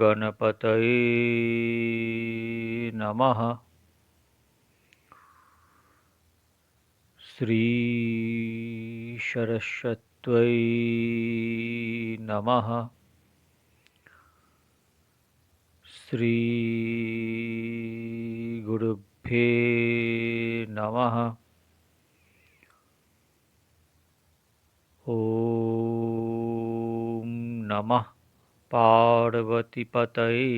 गणपतये नमः। श्री सरस्वत्यै नमः। श्रीगुरुभ्ये नमः। ॐ नमः। पार्वतीपतये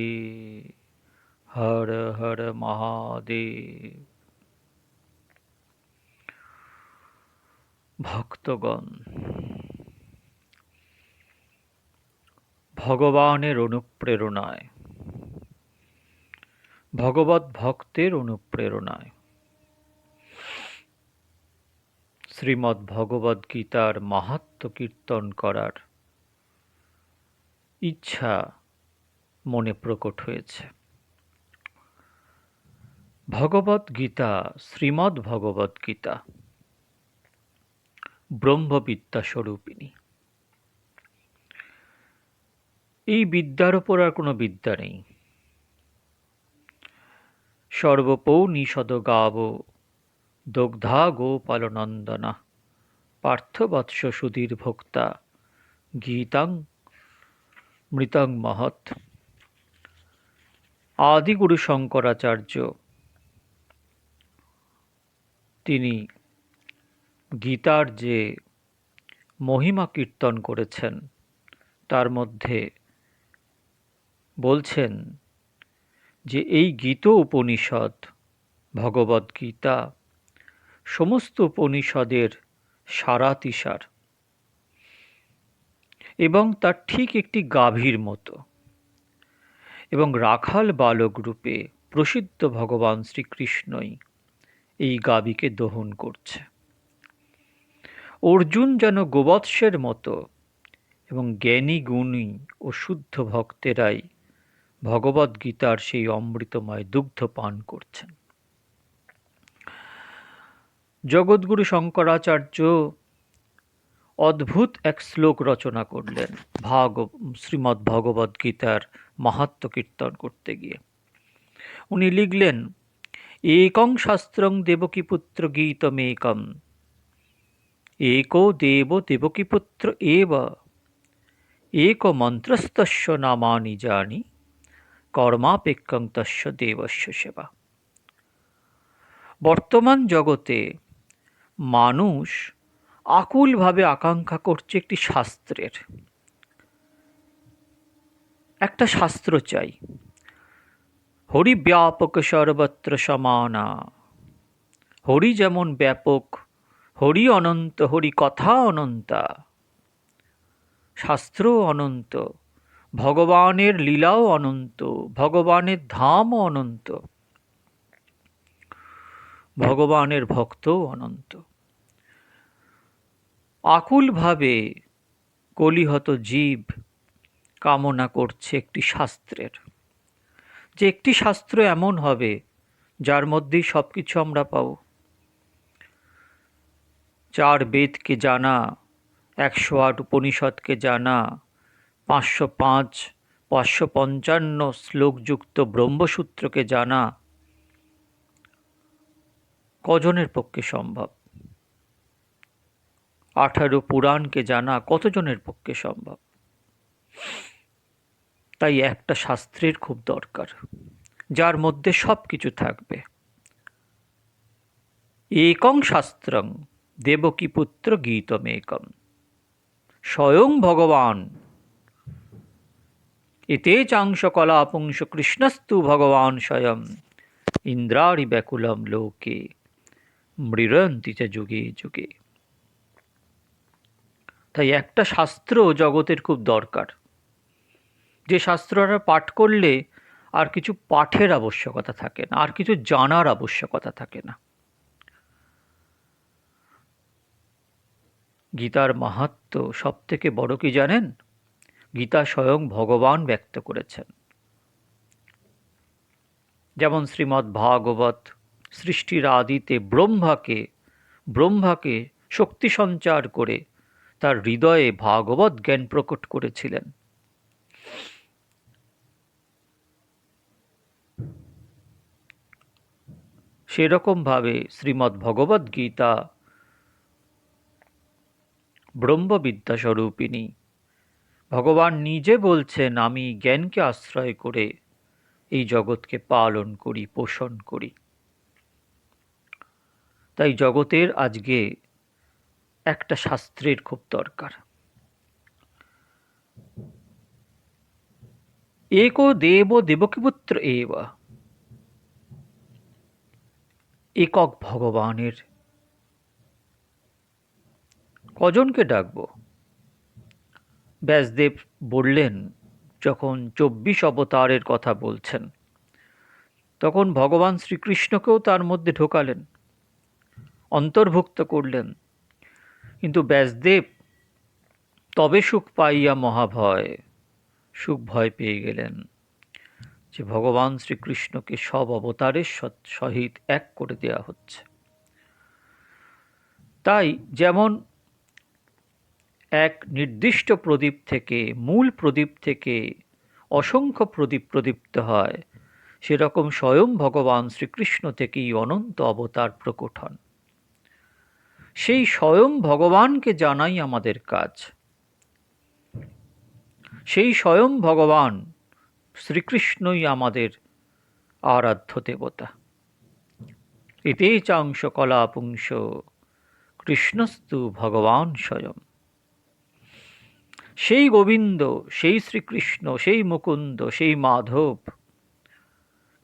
हर हर महादेव। ভক্তগণ, ভগবানের অনুপ্রেরণায়, ভগবত ভক্তের অনুপ্রেরণায়। শ্রীমদ্ ভগবদ গীতার মাহাত্ম কীর্তন করার ইচ্ছা মনে প্রকট হয়েছে। ভগবদ গীতা, শ্রীমদ্ ভগবদ গীতা ব্রহ্মবিদ্যা স্বরূপিণী এই বিদ্যার ওপর আর কোনো বিদ্যা নেই। সর্বপৌনিষদ গাব দগ্ধা গোপালনন্দনা পার্থবৎস সুধীর ভোক্তা গীতাং মৃতং মহৎ। আদিগুরু শঙ্করাচার্য, তিনি গীতার যে মহিমা কীর্তন করেছেন, তার মধ্যে বলছেন যে এই গীত উপনিষদ ভগবদ গীতা, সমস্ত উপনিষদের সারাতিসার এবং তার ঠিক একটি গাভীর মতো এবং রাখাল বালক রূপে প্রসিদ্ধ ভগবান শ্রীকৃষ্ণই এই গাভীকে দহন করছে। অর্জুন যেন গোবৎসের মতো এবং জ্ঞানী গুণী ও শুদ্ধ ভক্তেরাই ভগবদ্গীতার সেই অমৃতময় দুগ্ধ পান করছেন। জগৎগুরু শঙ্করাচার্য অদ্ভুত এক শ্লোক রচনা করলেন ভাগ, শ্রীমদ্ ভগবদ গীতার মাহাত্ম কীর্তন করতে গিয়ে। উনি লিখলেন, একং শাস্ত্রং দেবকী দেবকীপুত্র গীতমেকম একো দেব দেবকীপুত্র এব এক মন্ত্রস্তস্য নামানি জানি কর্মাপেক্ষং তস্য দেবস্য সেবা বর্তমান জগতে মানুষ আকুলভাবে আকাঙ্ক্ষা করছে একটি শাস্ত্রের। একটা শাস্ত্র চাই। হরি ব্যাপক সর্বত্র সমানা। হরি যেমন ব্যাপক হরি অনন্ত, হরি কথা অনন্তা, শাস্ত্র অনন্ত, ভগবানের লীলাও অনন্ত, ভগবানের ধামও অনন্ত, ভগবানের ভক্তও অনন্ত। আকুলভাবে কলিহত জীব কামনা করছে একটি শাস্ত্রের। যে একটি শাস্ত্র এমন হবে, যার মধ্যেই সব কিছু আমরা পাবো। চার বেদকে জানা, একশো আট উপনিষদকে জানা, পাঁচশো পাঁচ, পাঁচশো পঞ্চান্ন শ্লোকযুক্ত ব্রহ্মসূত্রকে জানা। কজনের পক্ষে সম্ভব? আঠারো পুরাণকে জানা কতজনের পক্ষে সম্ভব? তাই একটা শাস্ত্রের খুব দরকার, যার মধ্যে সব কিছু থাকবে। একং শাস্ত্রং দেবকীপুত্র গীতমেকম। স্বয়ং ভগবান। এতে চাংশ কলা পুংস কৃষ্ণস্তু ভগবান স্বয়ং। ইন্দ্রাণি ব্যাকুলম লোকে। মৃরন্তি চ যুগে যুগে। তাই একটা শাস্ত্র জগতের খুব দরকার। যে শাস্ত্রটা পাঠ করলে আর কিছু পাঠের আবশ্যকতা থাকে না, আর কিছু জানার আবশ্যকতা থাকে না। গীতার মাহাত্ম সব থেকে বড় কি জানেন? গীতা স্বয়ং ভগবান ব্যক্ত করেছেন। যেমন শ্রীমদ্ ভাগবত সৃষ্টির আদিতে ব্রহ্মাকে ব্রহ্মাকে শক্তি সঞ্চার করে তার হৃদয়ে ভাগবত জ্ঞান প্রকট করেছিলেন। সেরকমভাবে শ্রীমদ্ ভগবদ্ গীতা ব্রহ্মবিদ্যা স্বরূপিণী ভগবান নিজে বলছেন, আমি জ্ঞানকে আশ্রয় করে এই জগৎকে পালন করি, পোষণ করি। তাই জগতের আজকে একটা শাস্ত্রের খুব দরকার। একো দেব দেবকীপুত্র এব। একক ভগবানের কজনকে ডাকবো? ব্যাসদেব বললেন, যখন চব্বিশ অবতারের কথা বলছেন, তখন ভগবান শ্রীকৃষ্ণকেও তার মধ্যে ঢোকালেন, অন্তর্ভুক্ত করলেন। কিন্তু ব্যাসদেব, তবে সুখ পাইয়া মহাভয়, সুখ ভয় পেয়ে গেলেন যে ভগবান শ্রীকৃষ্ণকে সব অবতারের সহিত এক করে দেয়া হচ্ছে। তাই যেমন এক নির্দিষ্ট প্রদীপ থেকে, মূল প্রদীপ থেকে অসংখ্য প্রদীপ প্রদীপ্ত হয়। সেরকম স্বয়ং ভগবান শ্রীকৃষ্ণ থেকেই অনন্ত অবতার প্রকট হন। সেই স্বয়ং ভগবানকে জানাই আমাদের কাজ। সেই স্বয়ং ভগবান শ্রীকৃষ্ণই আমাদের আরাধ্য দেবতা। এতে চাংশ কলাপুংস কৃষ্ণস্তু ভগবান স্বয়ং। সেই গোবিন্দ, সেই শ্রীকৃষ্ণ, সেই মুকুন্দ, সেই মাধব,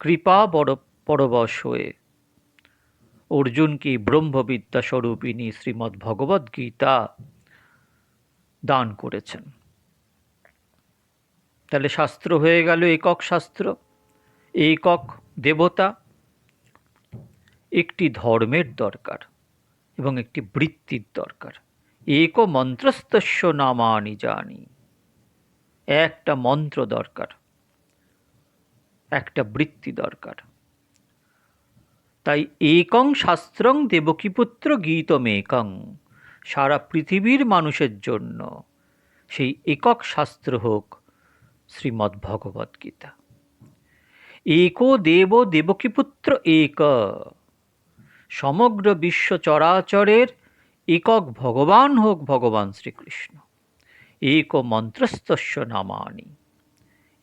কৃপা বড়, পরবশ হয়ে। অর্জুনকে ব্রহ্মবিদ্যা স্বরূপিণী শ্রীমদ্ ভগবদ্ গীতা দান করেছেন। তাহলে শাস্ত্র হয়ে গেল একক শাস্ত্র। একক দেবতা একটি ধর্মের দরকার এবং একটি বৃত্তির দরকার। এক মন্ত্রস্তস্য নামানি জানি। একটা মন্ত্র দরকার, একটা বৃত্তি দরকার। তাই একং শাস্ত্রং দেবকীপুত্র গীতমেকং, সারা পৃথিবীর মানুষের জন্য সেই একক শাস্ত্র হোক শ্রীমদ্ ভগবদ্গীতা একো দেব দেবকীপুত্র এক, সমগ্র বিশ্ব চরাচরের একক ভগবান হোক ভগবান শ্রীকৃষ্ণ। এক মন্ত্রস্তস্য নামানি।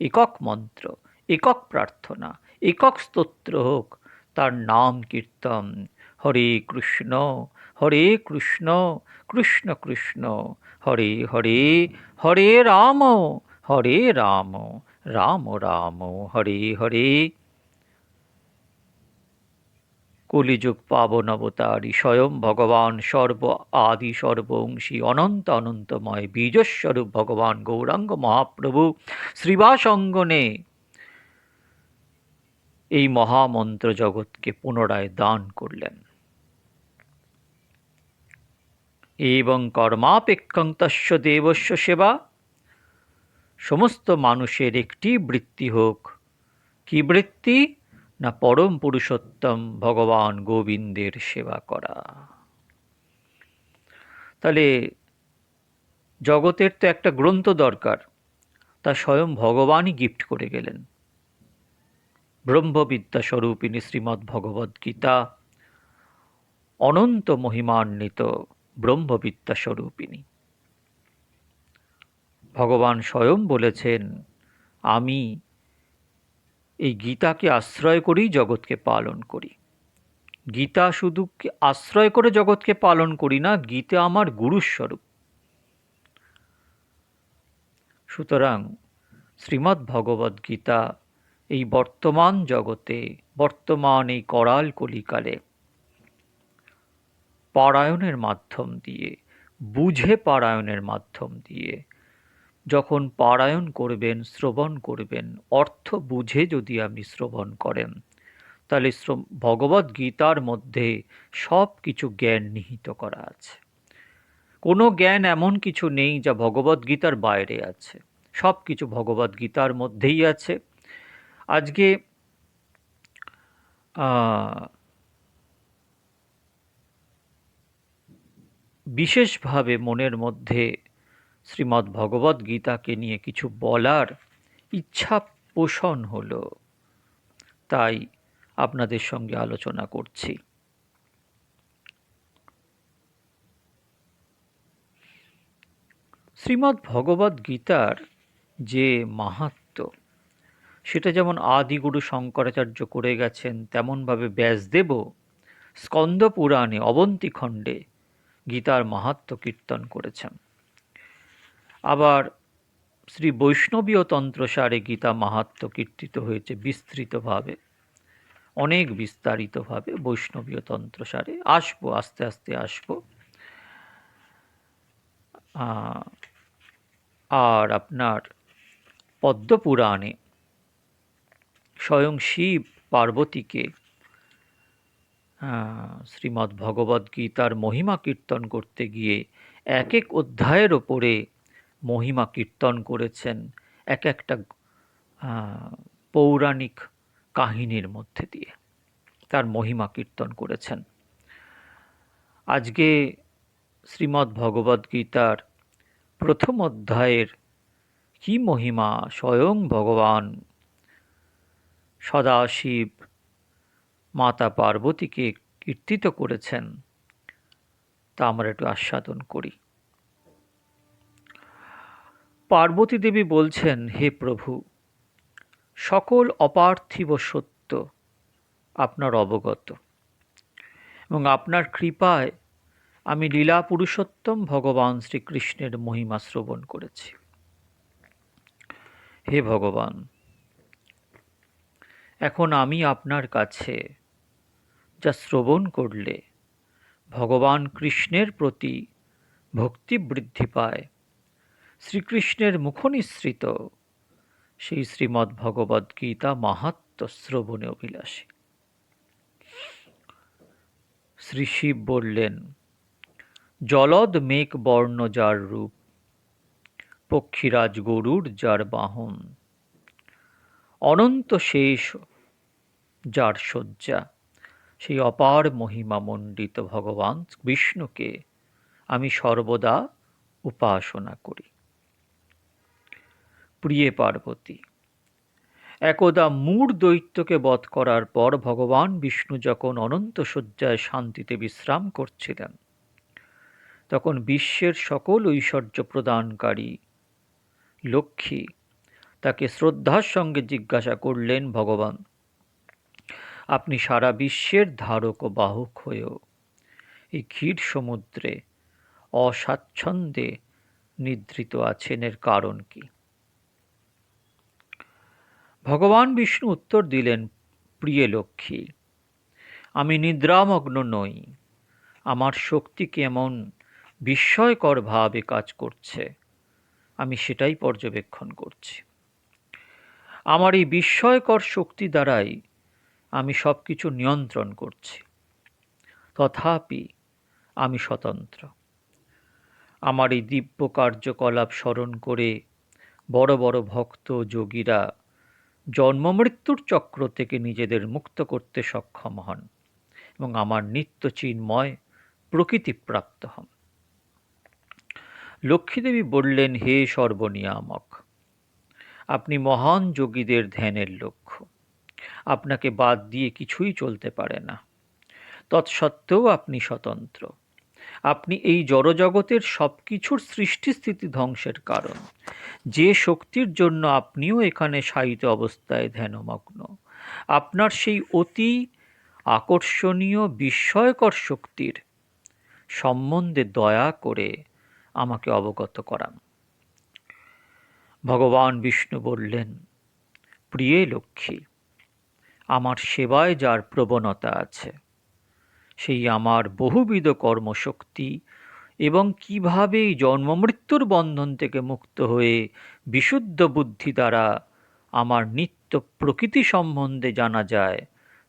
একক মন্ত্র, একক প্রার্থনা, একক স্তোত্র হোক, তার নাম কীর্তন। হরে কৃষ্ণ হরে কৃষ্ণ কৃষ্ণ কৃষ্ণ, হরে হরে হরে রাম হরে রাম রাম রাম, হরে হরে। কলিযুগ পাবন অবতারী স্বয়ং ভগবান সর্ব আদি সর্বংশী অনন্ত অনন্তময় বীজস্বরূপ ভগবান গৌরাঙ্গ মহাপ্রভু শ্রীবাসঙ্গনে। এই মহামন্ত্র জগৎকে পুনরায় দান করলেন। এবং কর্মাপেক্ষং তস্য দেবস্য সেবা। সমস্ত মানুষের একটি বৃত্তি হোক। কি বৃত্তি? না পরম পুরুষোত্তম ভগবান গোবিন্দের সেবা করা। তাহলে জগতের তো একটা গ্রন্থ দরকার, তা স্বয়ং ভগবানই গিফট করে গেলেন। ব্রহ্মবিদ্যা স্বরূপিণী শ্রীমদ্ ভগবদ্গীতা অনন্ত মহিমান্বিত ব্রহ্মবিদ্যা স্বরূপিণী ভগবান স্বয়ং বলেছেন, আমি এই গীতাকে আশ্রয় করেই জগৎকে পালন করি। গীতা শুধু আশ্রয় করে জগৎকে পালন করি না, গীতা আমার গুরুস্বরূপ। সুতরাং শ্রীমদ্ ভগবদ্ গীতা এই বর্তমান জগতে, বর্তমান এই করাল কলিকালে পারায়ণের মাধ্যম দিয়ে, বুঝে পারায়ণের মাধ্যম দিয়ে যখন পারায়ণ করবেন, শ্রবণ করবেন, অর্থ বুঝে যদি আপনি শ্রবণ করেন, তাহলে ভগবত গীতার মধ্যে সব কিছু জ্ঞান নিহিত করা আছে। কোনো জ্ঞান এমন কিছু নেই যা ভগবদ্গীতার বাইরে আছে। সব কিছু ভগবদ্গীতার মধ্যেই আছে। আজকে বিশেষভাবে মনের মধ্যে শ্রীমদ্ ভগবদ গীতাকে নিয়ে কিছু বলার ইচ্ছা পোষণ হলো। তাই আপনাদের সঙ্গে আলোচনা করছি। শ্রীমদ্ ভগবদ গীতার যে মাহাত্ম, সেটা যেমন আদিগুরু শঙ্করাচার্য করে গেছেন, তেমনভাবে ব্যাসদেব স্কন্দ পুরাণে অবন্তী খণ্ডে গীতার মাহাত্ম কীর্তন করেছেন। আবার শ্রী বৈষ্ণবীয় তন্ত্রসারে গীতা মাহাত্ম কীর্তিত হয়েছে বিস্তৃতভাবে, অনেক বিস্তারিতভাবে বৈষ্ণবীয় তন্ত্রসারে আসব, আস্তে আস্তে আসব। আর আপনার পদ্মপুরাণে স্বয়ং শিব পার্বতীকে শ্রীমদ্ ভগবদ্ গীতার মহিমা কীর্তন করতে গিয়ে এক এক অধ্যায়ের ওপরে মহিমা কীর্তন করেছেন এক একটা পৌরাণিক কাহিনীর মধ্যে দিয়ে। তার মহিমা কীর্তন করেছেন। আজকে শ্রীমদ্ ভগবদ্ গীতার প্রথম অধ্যায়ের কি মহিমা? স্বয়ং ভগবান সদাশিব মাতা পার্বতীকে কীর্তিত করেছেন। তা আমরা একটু আস্বাদন করি। পার্বতী দেবী বলছেন, হে প্রভু, সকল অপার্থিব সত্য আপনার অবগত এবং আপনার কৃপায় আমি লীলা পুরুষোত্তম ভগবান শ্রীকৃষ্ণের মহিমা শ্রবণ করেছি। হে ভগবান, এখন আমি আপনার কাছে যা শ্রবণ করলে ভগবান কৃষ্ণের প্রতি ভক্তি বৃদ্ধি পায় শ্রীকৃষ্ণের মুখনিসৃত। সেই শ্রীমদ্ ভগবদ গীতা মাহাত্ম শ্রবণে অভিলাষী। শ্রী শিব বললেন, জলদ মেঘ বর্ণ যার রূপ, পক্ষীরাজ গরুর যার বাহন। অনন্ত শেষ যার শয্যা। সেই অপার মহিমা মণ্ডিত ভগবান বিষ্ণুকে আমি সর্বদা উপাসনা করি। প্রিয়ে পার্বতী, একদা মূর দৈত্যকে বধ করার পর ভগবান বিষ্ণু যখন অনন্ত শয্যায় শান্তিতে বিশ্রাম করছিলেন, তখন বিশ্বের সকল ঐশ্বর্য প্রদানকারী লক্ষ্মী তাকে শ্রদ্ধার সঙ্গে জিজ্ঞাসা করলেন, ভগবান, আপনি সারা বিশ্বের ধারক ও বাহক হয়েও এই ক্ষীর সমুদ্রে অস্বাচ্ছন্দ্যে নিদ্রিত আছেন, এর কারণ কি? ভগবান বিষ্ণু উত্তর দিলেন, প্রিয় লক্ষ্মী, আমি নিদ্রামগ্ন নই। আমার শক্তি কেমন বিস্ময়কর ভাবে কাজ করছে। আমি সেটাই পর্যবেক্ষণ করছি। আমার এই বিস্ময়কর শক্তি দ্বারাই আমি সব কিছু নিয়ন্ত্রণ করছি। তথাপি আমি স্বতন্ত্র। আমার এই দিব্য কার্যকলাপ স্মরণ করে বড় বড় ভক্ত যোগীরা জন্মমৃত্যুর চক্র থেকে নিজেদের মুক্ত করতে সক্ষম হন এবং আমার নিত্য চিন্ময় প্রকৃতিপ্রাপ্ত হন। লক্ষ্মীদেবী বললেন, হে সর্বনিয়ামক, আপনি মহান যোগীদের ধ্যানের লক্ষ্য। আপনাকে বাদ দিয়ে কিছুই চলতে পারে না। তৎসত্ত্বেও আপনি স্বতন্ত্র। আপনি এই জড়জগতের সব কিছুর সৃষ্টি স্থিতি ধ্বংসের কারণ। যে শক্তির জন্য আপনিও এখানে সাহিত্য অবস্থায় ধ্যানমগ্ন। আপনার সেই অতি আকর্ষণীয় বিস্ময়কর শক্তির সম্বন্ধে দয়া করে আমাকে অবগত করান। ভগবান বিষ্ণু বললেন, প্রিয়ে লক্ষ্মী, আমার সেবায় যার প্রবণতা আছে সেই আমার বহুবিধ কর্মশক্তি এবং কীভাবে জন্মমৃত্যুর বন্ধন থেকে মুক্ত হয়ে বিশুদ্ধ বুদ্ধি দ্বারা আমার নিত্য প্রকৃতি সম্বন্ধে জানা যায়,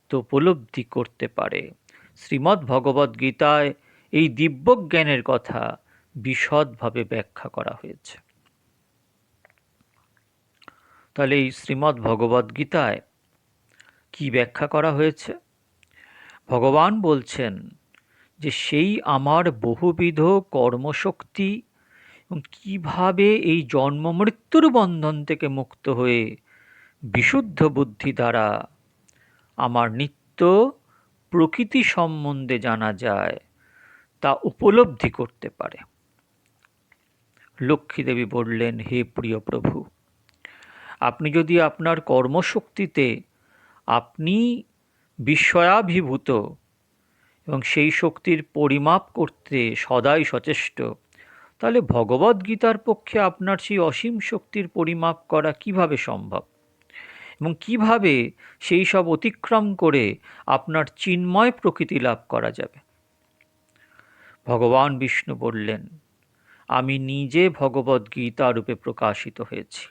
তো উপলব্ধি করতে পারে। শ্রীমদ্ ভগবদ্গীতায় এই দিব্যজ্ঞানের কথা বিশদভাবে ব্যাখ্যা করা হয়েছে। তাহলে এই শ্রীমদ্ ভগবদ্গীতায় কি ব্যাখ্যা করা হয়েছে? ভগবান বলছেন যে সেই আমার বহুবিধ কর্মশক্তি এবং কীভাবে এই জন্ম মৃত্যুর বন্ধন থেকে মুক্ত হয়ে বিশুদ্ধ বুদ্ধি দ্বারা আমার নিত্য প্রকৃতি সম্বন্ধে জানা যায়, তা উপলব্ধি করতে পারে। লক্ষ্মীদেবী বললেন, হে প্রিয় প্রভু, আপনি যদি আপনার কর্মশক্তিতে আপনি বিস্ময়াভিভূত এবং সেই শক্তির পরিমাপ করতে সদাই সচেষ্ট। তাহলে ভগবদ্গীতার পক্ষে আপনার সেই অসীম শক্তির পরিমাপ করা কীভাবে সম্ভব? এবং কীভাবে সেই সব অতিক্রম করে আপনার চিন্ময় প্রকৃতি লাভ করা যাবে? ভগবান বিষ্ণু বললেন, আমি নিজে ভগবদ্গীতা রূপে প্রকাশিত হয়েছি।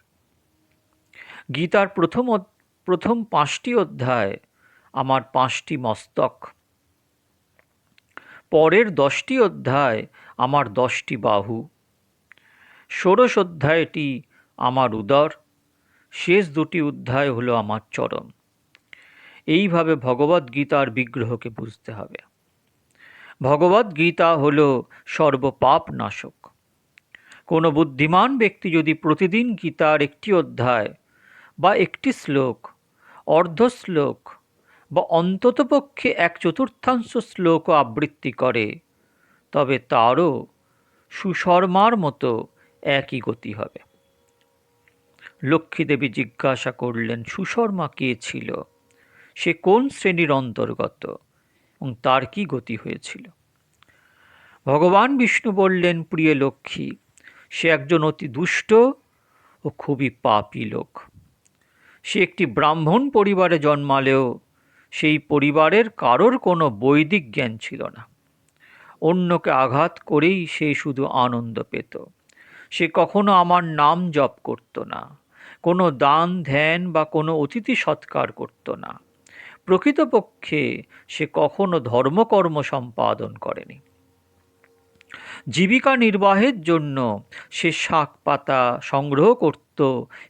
গীতার প্রথম প্রথম পাঁচটি অধ্যায় আমার পাঁচটি মস্তক। পরের দশটি অধ্যায় আমার দশটি বাহু। ষোড়শ অধ্যায়টি আমার উদর। শেষ দুটি অধ্যায় হলো আমার চরণ। এইভাবে ভগবদ্গীতার বিগ্রহকে বুঝতে হবে। ভগবদ্গীতা হল সর্বপাপ নাশক কোনো বুদ্ধিমান ব্যক্তি যদি প্রতিদিন গীতার একটি অধ্যায় বা একটি শ্লোক, অর্ধ শ্লোক বা অন্ততপক্ষে এক চতুর্থাংশ শ্লোক আবৃত্তি করে, তবে তারও সুশর্মার মতো একই গতি হবে। লক্ষ্মীদেবী জিজ্ঞাসা করলেন, সুশর্মা কে ছিল? সে কোন শ্রেণির অন্তর্গত? এবং তার কি গতি হয়েছিল? ভগবান বিষ্ণু বললেন, প্রিয় লক্ষ্মী, সে একজন অতি দুষ্ট ও খুবই পাপী লোক। সে একটি ব্রাহ্মণ পরিবারে জন্মালেও সেই পরিবারের কারোর কোনো বৈদিক জ্ঞান ছিল না। অন্যকে আঘাত করেই সে শুধু আনন্দ পেত। সে কখনো আমার নাম জপ করত না, কোনো দান, ধ্যান বা কোনো অতিথি সৎকার করত না। প্রকৃতপক্ষে সে কখনো ধর্মকর্ম সম্পাদন করেনি। জীবিকা নির্বাহের জন্য সে শাক পাতা সংগ্রহ করত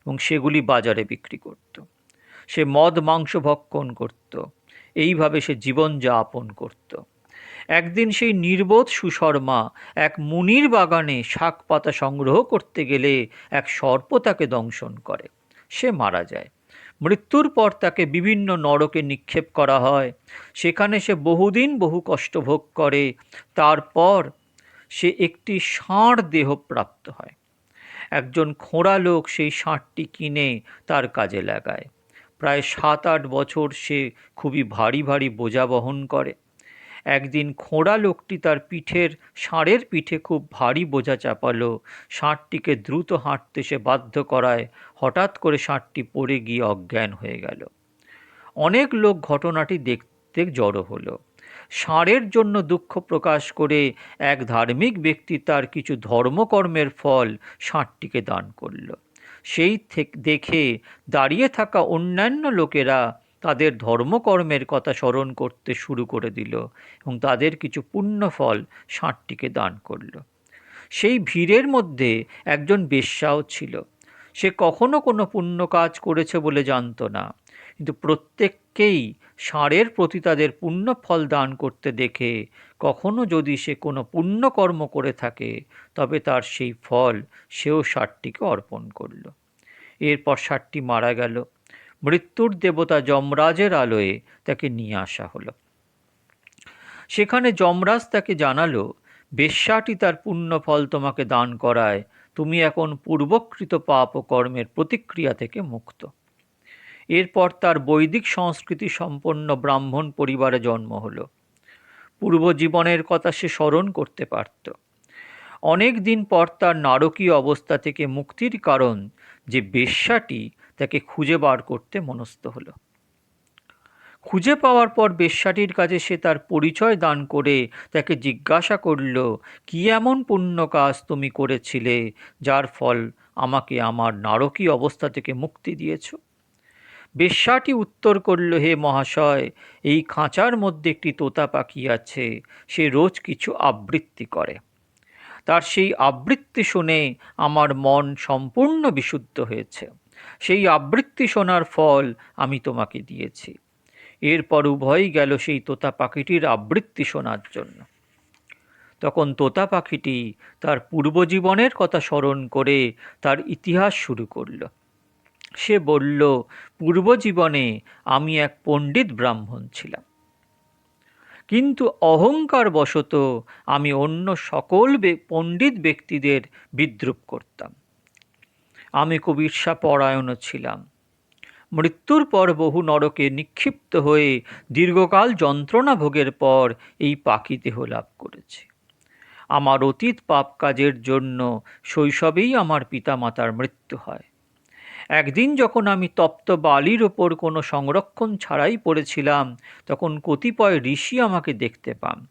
এবং সেগুলি বাজারে বিক্রি করত। সে মদ মাংস ভক্ষণ করত। এইভাবে সে জীবন যাপন করত। একদিন সেই নির্বোধ সুশর্মা এক মুনির বাগানে শাক পাতা সংগ্রহ করতে গেলে এক সর্প তাকে দংশন করে। সে মারা যায়। মৃত্যুর পর তাকে বিভিন্ন নরকে নিক্ষেপ করা হয়। সেখানে সে বহুদিন বহু কষ্ট ভোগ করে। তারপর সে একটি ষাঁড় দেহ প্রাপ্ত হয়। একজন খোঁড়া লোক সেই ষাঁড়টি কিনে তার কাজে লাগায়। প্রায় সাত আট বছর সে খুবই ভারী ভারী বোঝা বহন করে। একদিন খোঁড়া লোকটি তার পিঠের ষাঁড়ের পিঠে খুব ভারী বোঝা চাপালো। ষাঁড়টিকে দ্রুত হাঁটতে সে বাধ্য করায়। হঠাৎ করে ষাঁড়টি পড়ে গিয়ে অজ্ঞান হয়ে গেল। অনেক লোক ঘটনাটি দেখতে জড়ো হলো। ষাঁড়ের জন্য দুঃখ প্রকাশ করে এক ধার্মিক ব্যক্তি তার কিছু ধর্মকর্মের ফল ষাঁড়টিকে দান করল। সেই দেখে দাঁড়িয়ে থাকা অন্যান্য লোকেরা তাদের ধর্মকর্মের কথা স্মরণ করতে শুরু করে দিল এবং তাদের কিছু পুণ্য ফল ষাঁড়টিকে দান করল। সেই ভিড়ের মধ্যে একজন বেশ্যাও ছিল। সে কখনো কোনো পুণ্য কাজ করেছে বলে জানত না। কিন্তু প্রত্যেককেই ষাঁড়ের প্রতি তাদের পুণ্য ফল দান করতে দেখে, কখনো যদি সে কোনো পুণ্যকর্ম করে থাকে, তবে তার সেই ফল সেও ষাটটিকে অর্পণ করল। এরপর ষাটটি মারা গেল। মৃত্যুর দেবতা যমরাজের আলোয়ে তাকে নিয়ে আসা হলো। সেখানে যমরাজ তাকে জানালো বেশ্যাটি তার পুণ্য ফল তোমাকে দান করায়। তুমি এখন পূর্বকৃত পাপ ও কর্মের প্রতিক্রিয়া থেকে মুক্ত। এরপর তার বৈদিক সংস্কৃতি সম্পন্ন ব্রাহ্মণ পরিবারে জন্ম হলো। পূর্ব জীবনের কথা সে স্মরণ করতে পারত। অনেক দিন পর তার নারকীয় অবস্থা থেকে মুক্তির কারণ যে বেশ্যাটি তাকে খুঁজে বার করতে মনস্থ হলো। খুঁজে পাওয়ার পর বেশ্যাটির কাছে সে তার পরিচয় দান করে তাকে জিজ্ঞাসা করল, কি এমন পুণ্য কাজ তুমি করেছিলে যার ফল আমাকে আমার নারকী অবস্থা থেকে মুক্তি দিয়েছ? বেশ্যাটি উত্তর করল, হে মহাশয়, এই খাঁচার মধ্যে একটি তোতা পাখি আছে, সে রোজ কিছু আবৃত্তি করে। তার সেই আবৃত্তি শুনে আমার মন সম্পূর্ণ বিশুদ্ধ হয়েছে। সেই আবৃত্তি শোনার ফল আমি তোমাকে দিয়েছি। এরপর উভয়ই গেল সেই তোতা পাখিটির আবৃত্তি শোনার জন্য। তখন তোতা পাখিটি তার পূর্বজীবনের কথা স্মরণ করে তার ইতিহাস শুরু করল। সে বলল, পূর্বজীবনে আমি এক পণ্ডিত ব্রাহ্মণ ছিলাম। কিন্তু অহংকার বশত আমি অন্য সকল পণ্ডিত ব্যক্তিদের বিদ্রুপ করতাম। আমি খুব ঈর্ষাপরায়ণও ছিলাম। মৃত্যুর পর বহু নরকে নিক্ষিপ্ত হয়ে দীর্ঘকাল যন্ত্রণা ভোগের পর এই পাখি দেহ লাভ করেছে। আমার অতীত পাপ কাজের জন্য শৈশবেই আমার পিতামাতার মৃত্যু হয়। একদিন যখন আমি তপ্ত বালির ওপর কোনো সংরক্ষণ ছাড়াই পড়েছিলাম, তখন কতিপয় ঋষি আমাকে দেখতে পান।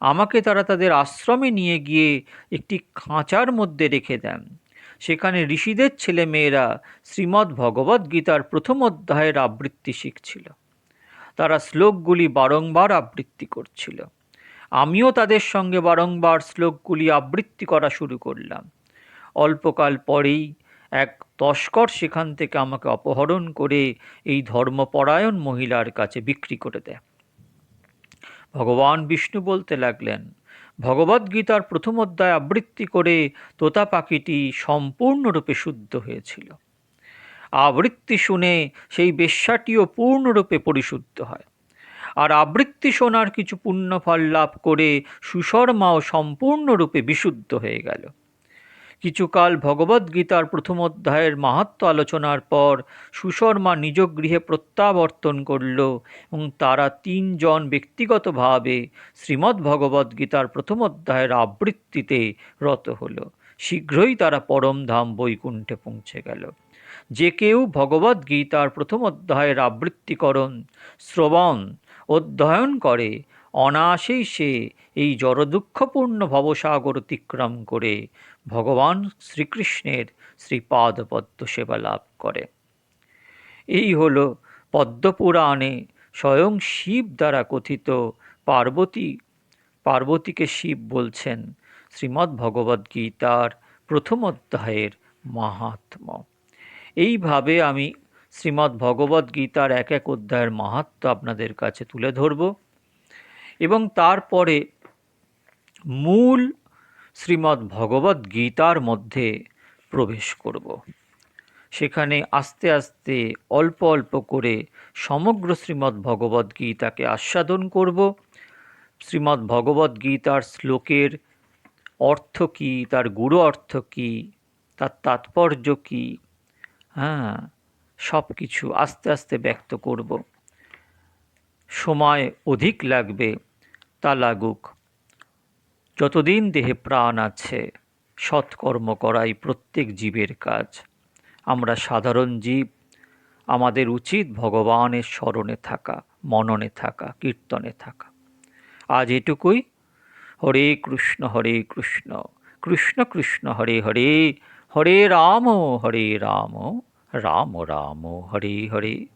আমাকে তারা তাদের আশ্রমে নিয়ে গিয়ে একটি খাঁচার মধ্যে রেখে দেন। সেখানে ঋষিদের ছেলে মেয়েরা শ্রীমদ্ ভগবদ্ গীতার প্রথম অধ্যায়ের আবৃত্তি শিখছিল। তারা শ্লোকগুলি বারংবার আবৃত্তি করছিল। আমিও তাদের সঙ্গে বারংবার শ্লোকগুলি আবৃত্তি করা শুরু করলাম। অল্পকাল পরেই এক তস্কর সেখান থেকে আমাকে অপহরণ করে এই ধর্মপরায়ণ মহিলার কাছে বিক্রি করে দেয়। ভগবান বিষ্ণু বলতে লাগলেন ভগবদ্গীতার প্রথম অধ্যায় আবৃত্তি করে তোতা পাখিটি সম্পূর্ণরূপে শুদ্ধ হয়েছিল। আবৃত্তি শুনে সেই বেশ্যাটিও পূর্ণরূপে পরিশুদ্ধ হয়। আর আবৃত্তি শোনার কিছু পুণ্যফল লাভ করে সুশর্মাও সম্পূর্ণরূপে বিশুদ্ধ হয়ে গেল। কিছুকাল ভগবদ্গীতার প্রথম অধ্যায়ের মাহাত্ম আলোচনার পর সুশর্মা নিজ গৃহে প্রত্যাবর্তন করল এবং তারা তিনজন ব্যক্তিগতভাবে শ্রীমদ্ ভগবদ্গীতার প্রথম অধ্যায়ের আবৃত্তিতে রত হল। শীঘ্রই তারা পরমধাম বৈকুণ্ঠে পৌঁছে গেল। যে কেউ ভগবদ্গীতার প্রথম অধ্যায়ের আবৃত্তিকরণ, শ্রবণ, অধ্যয়ন করে, অনায়াসেই সে এই জড়দুঃখপূর্ণ ভবসাগর অতিক্রম করে ভগবান শ্রীকৃষ্ণের শ্রীপাদপদ্ম সেবা লাভ করে। এই হল পদ্মপুরাণে স্বয়ং শিব দ্বারা কথিত পার্বতী। পার্বতীকে শিব বলছেন শ্রীমদ্ ভগবদ্গীতার প্রথম অধ্যায়ের মাহাত্ম। এইভাবে আমি শ্রীমদ্ ভগবদ্গীতার এক এক অধ্যায়ের মাহাত্ম আপনাদের কাছে তুলে ধরব। এবং তারপরে মূল শ্রীমদ্ ভগবদ্ গীতার মধ্যে প্রবেশ করব। সেখানে আস্তে আস্তে অল্প অল্প করে সমগ্র শ্রীমদ্ ভগবদ্ গীতাকে আস্বাদন করব। শ্রীমদ্ ভগবদ্ গীতার শ্লোকের অর্থ কী, তার গুরু অর্থ কী, তার তাৎপর্য কী হ্যাঁ সব কিছু আস্তে আস্তে ব্যক্ত করব। সময় অধিক লাগবে, তা লাগুক। যতদিন দেহে প্রাণ আছে, সৎকর্ম করাই প্রত্যেক জীবের কাজ। আমরা সাধারণ জীব, আমাদের উচিত ভগবানের স্মরণে থাকা, মননে থাকা, কীর্তনে থাকা। আজ এটুকুই। হরে কৃষ্ণ হরে কৃষ্ণ। কৃষ্ণ কৃষ্ণ, হরে হরে। হরে রাম হরে রাম। রাম রাম, হরে হরে।